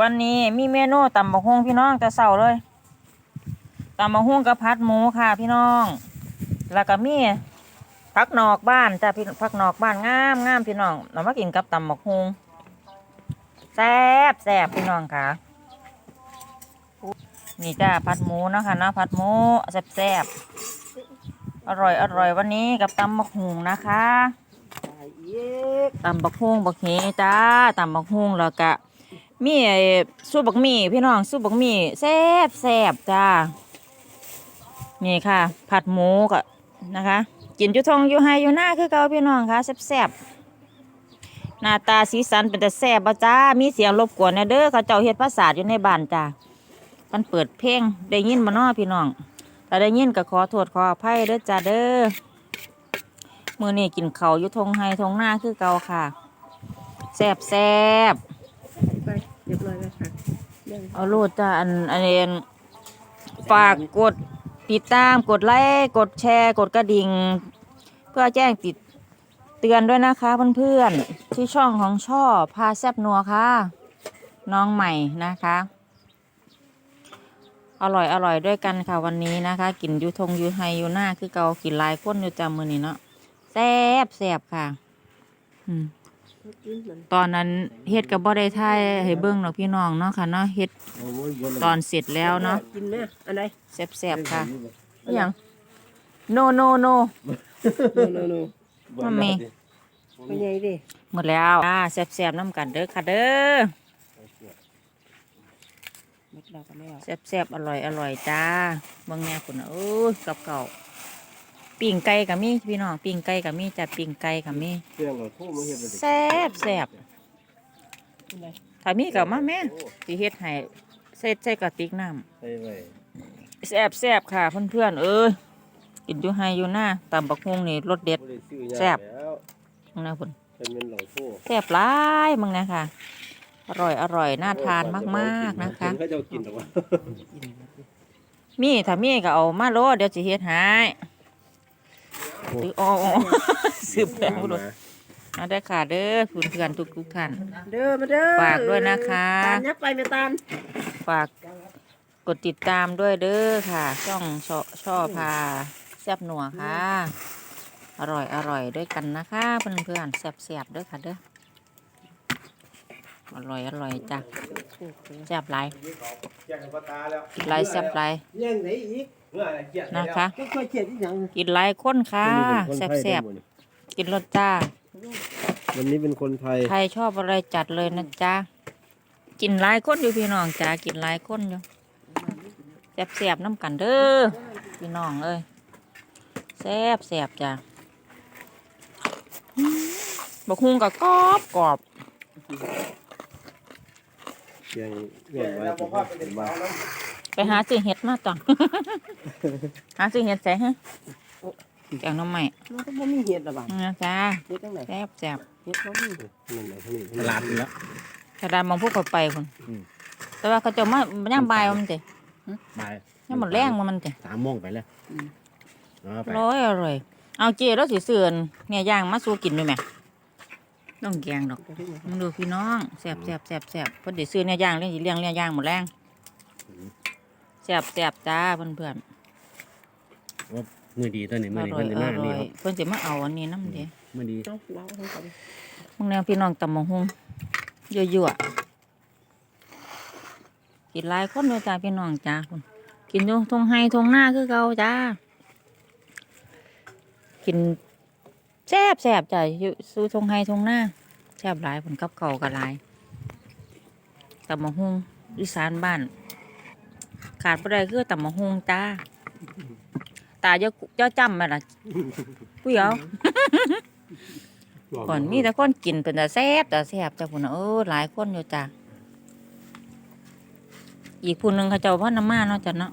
วันนี้มีเมนูตำบักฮุ่งพี่น้องแต่เสาเลยตำบักฮุ่งกับพัดหมูค่ะพี่น้อง แล้วก็มีผักนอกบ้านจ้ะพี่ผักนอกบ้านงามงามพี่น้องเรามากินกับตำบักฮุ่งแซ่บแซ่บพี่น้องค่ะนี่จ้าผัดหมูเนาะคะเนาะผัดหมูแซ่บแซ่บอร่อยอร่อยวันนี้กับตำบักฮุ่งนะคะตำบักฮุ่งบักเฮจ้าตำบักฮุ่งแล้วก็ มีไอ้สู้บักมี่พี่น้องสู้บักมี่แซ่บแซ่บจ้า นี่ค่ะ ผัดหมูก็นะคะ กินอยุทงอยู่ไฮอยู่หน้าคือเก่าพี่น้องค่ะแซ่บแซ่บหน้าตาสีสันเป็นแต่แซ่บจ้า มีเสียงรบกวนนะเด้อเขาเจ้าเฮ็ดภาษาอยู่ในบ้านจ้ามันเปิดเพลงได้ยินบ่น้อพี่น้องถ้าได้ยินก็ขอโทษขออภัยเด้อจ้าเด้อมือนี้กินเขาอยู่ทงไฮทงหน้าคือเก่าค่ะแซ่บแซ่บ เรียบร้อยแล้วค่ะเรื่องเอาโลดจ้าอันอันนี้อันฝากกดติดตามกดไลค์กดแชร์ กดกระดิ่ง เพื่อแจ้งติดเตือนด้วยนะคะเพื่อนๆที่ช่องของช่อพาแซบนัวค่ะ น้องใหม่นะคะ อร่อยอร่อยด้วยกันค่ะวันนี้นะคะกินยูทงยูไฮยูหน้าคือเกากินลายคนอยู่จำมือนี้เนาะแซบแซบค่ะ อืม ตอนนั้นเฮ็ดกับบ่ได้ท่ายให้เบิ่งเนาะพี่น้องเนาะค่ะเนาะเฮ็ดตอนเสร็จแล้วเนาะกินไหมอันไหนแซ่บๆค่ะอหยังโนโนโนโนโนโนมันมีไปใหญ่ดิหมดแล้วอ่าแซ่บๆน้ำกันเด้อค่ะเด้อหมดแล้วก็แล้วแซ่บๆอร่อยอร่อยจ้าเบิ่งแน่คุณน่ะโอ้ยกับเก่า ปิ้งไก่กับมีพี่น้องปิ้งไก่กับมีจัดปิ้งไก่กับมีเครื่องเราทุ่มมาเห็นเลยแซ่บแซ่บอันไหนถ้ามีก็มาแม่สิเฮ็ดให้เสร็จใส่กระติกน้ำใช่ไหมแซ่บแซ่บค่ะเพื่อนๆเอ้ยกินอยู่ไฮอยู่หน้าตำบักฮวงนี่รสเด็ดบ่ได้ซื้อยาแซ่บแล้วมึงนะคุณเป็นเงินเหล่าทุ่แซ่บหลายมึงนะค่ะ อร่อยอร่อยน่าทานมากๆนะคะเขาจะเอากินหรอวะมีถ้ามีก็เอามาโลดเดี๋ยวจะเฮ็ดให้ หรืออ๋ออ๋อสืบแล้บุรุษเอาได้อค่ะเด้อเพื่อนๆทุกๆท่าน เด้อมาเด้อ ฝากด้วยนะคะตาลยับไปไม่ตาลฝากกดติดตามด้วยเด้อค่ะ ช่องช่อช่อพาแซ่บหนัวค่ะ อร่อยอร่อยด้วยกันนะคะเพื่อนๆแซ่บๆด้วยค่ะเด้อ อร่อยอร่อยจ้ะแซ่บหลายแจ้งกับตาแล้วกินหลายแซ่บหลายเรื่องไหนอีก เมื่อไหร่เกียดนะคะก็ค่อยเขียนที่หยังกินหลายคนค่ะแซ่บๆกินรสจ้า วันนี้เป็นคนไทย ใครชอบอะไรจัดเลยนะจ๊ะกินหลายคนอยู่พี่น้องจ้ากินหลายคนอยู่แซ่บๆน้ำกันเด้อพี่น้องเอ้ยแซ่บแซ่บจ้ะอืมบักฮุงกับกรอบกรอบเกียงเกียงไว้ผมว่าเป็นบ้า ไปหาซื้อเห็ดมาต่อ หาซื้อเห็ดใส่ฮะแกงหน้ำใหม่มันก็บ่มีเห็ดหรอบ้างนะจ้าเห็ดตั้งไหนแซ่บแซ่บเห็ดบ่มีนี่ไหนที่นี่ตลาดอยู่แล้วกระดานมองพวกเขาไปคนอืมแต่ว่าเขาจะมาย่ามบายว่ามันจะบ่ายย่ามหมดแรงว่ามันจะสามโมงไปแล้วเอาไปร้อยอร่อยเอาเจแล้วสิเสือนเนี่ยย่างมาสู้กินด้วยไหมต้องแกงดอกก็ที่ไหนมึงดูพี่น้องแซ่บแซ่บแซ่บแซ่บเพิ่นได้ซื้อเนี่ยย่างเลี้ยงสิเลี้ยงเนี่ยย่างหมดแรง แซ่บแซ่บจ้าเพื่อนเพื่อนมือดีตัวนี้ๆมืออดีร่อยเพิ่นจะอมาร่นี่อยครับเพิ่นสิมาเอาอันนี้น้ำเดียมือดีเอาเราทั้งสองมึงแนวพี่น้องตำมะฮุงยั่วๆกินหลายคนเลยจ้าพี่น้องจ้าคุณกินอยู่ทงไฮทงหน้าคือเก่าจ้ากินแซ่บแซ่บจ้าอยู่สู่ทงไฮทงหน้าแซ่บหลายผลกับเขาวกับหลายตำมะฮุงอีสานบ้าน ขาดบ่ได้คือตำมะฮุงจ้าตาเจ้าเจ้าจำไหมล่ะผู้เยาก่อนมีแต่คนกินเป็นแต่แซ่บแต่แซ่บจ้าพุ่นน่ะเออหลายคนอยู่จ้าอีกผู้หนึ่งเขาเจ้าพ่อน้ำมาเนาะจ้ะเนาะ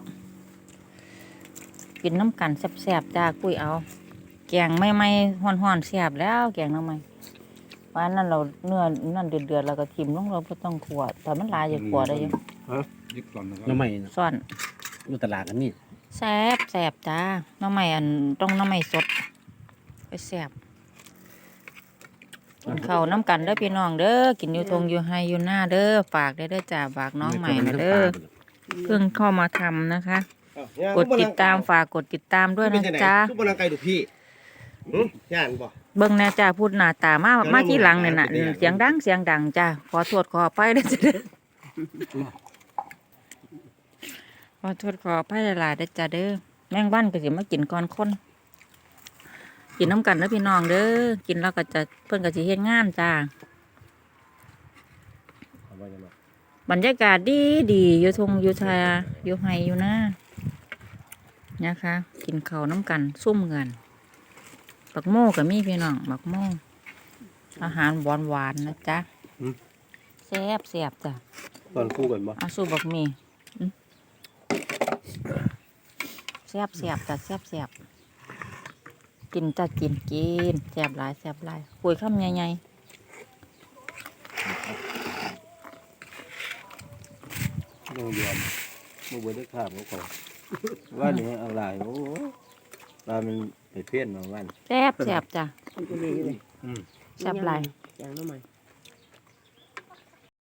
กินน้ำกันแซ่บๆจ้าคุยเอา แกงไม่ไม่ห่อนหอนๆแซ่บแล้ว แกงน้ำไม่วันนั้นเราเนื้อนั่นเดือดเดือดๆเราก็ทิมลงเราก็ต้องขวดแต่มันลายอย่าขวดได้ยัง ยึดก่อนน้ำใหม่ซ่อนอยู่ตลาดกันนี่แซ่บแซ่บจ้าน้ำไม่อันต้องน้ำไม่สดไปแซ่บกินข้าวน้ำกันเด้อพี่น้องเด้อกินอยู่ทงอยู่ไฮอยู่หน้าเด้อฝากได้เด้อจ้าฝากน้องใหม่นะเด้อเพิ่งเข้ามาทำนะคะ กดติดตามฝากกดติดตามด้วยนะจ๊ะทุกบลังไกลดูพี่หึย่านบ่ เบิ่งแน่จ้าพูดหน้าตามาแล้วมาที่หลังเนี่ยน่ะได้ยังเสียงดังเสียงดังจ้าขอโทษขออภัยด้วยจ้ะเด้อ ขอโทษขออภัยหลายๆเด้อจ้าเด้อแมงบ้านก็สิมากินก่อนคนกินน้ำกันเด้อพี่น้องเด้อกินแล้วก็จะเพิ่นก็สิเฮ็ดงานจ้าเอาไว้กันเนาะบรรยากาศดีดีอยู่ทงอยู่ชาอยู่ไฮอยู่นะนะคะ กินข้าวน้ำกันซุ่มกันบักโม่กับมีพี่น้องบักโม่อาหารหวานหวานๆนะจ๊ะแซ่บแซ่บจ้ะตอนคู่กันบ่เอาสู้บักหมีอื้อ แซ่บแซ่บจ้ะแซ่บแซ่บกินจ้ะกินกินแซ่บหลายแซ่บหลายคุยคำใหญ่ต้องยอมมือเบิดได้ข้ามเขาก่อนว่านี่มันเอาหลายโอ้ว่ามันไปเพี้ยนมาวันๆแซ่บแซ่บจ้ะ มันก็ดีอยู่เลยแซ่บหลาย อย่างน้อย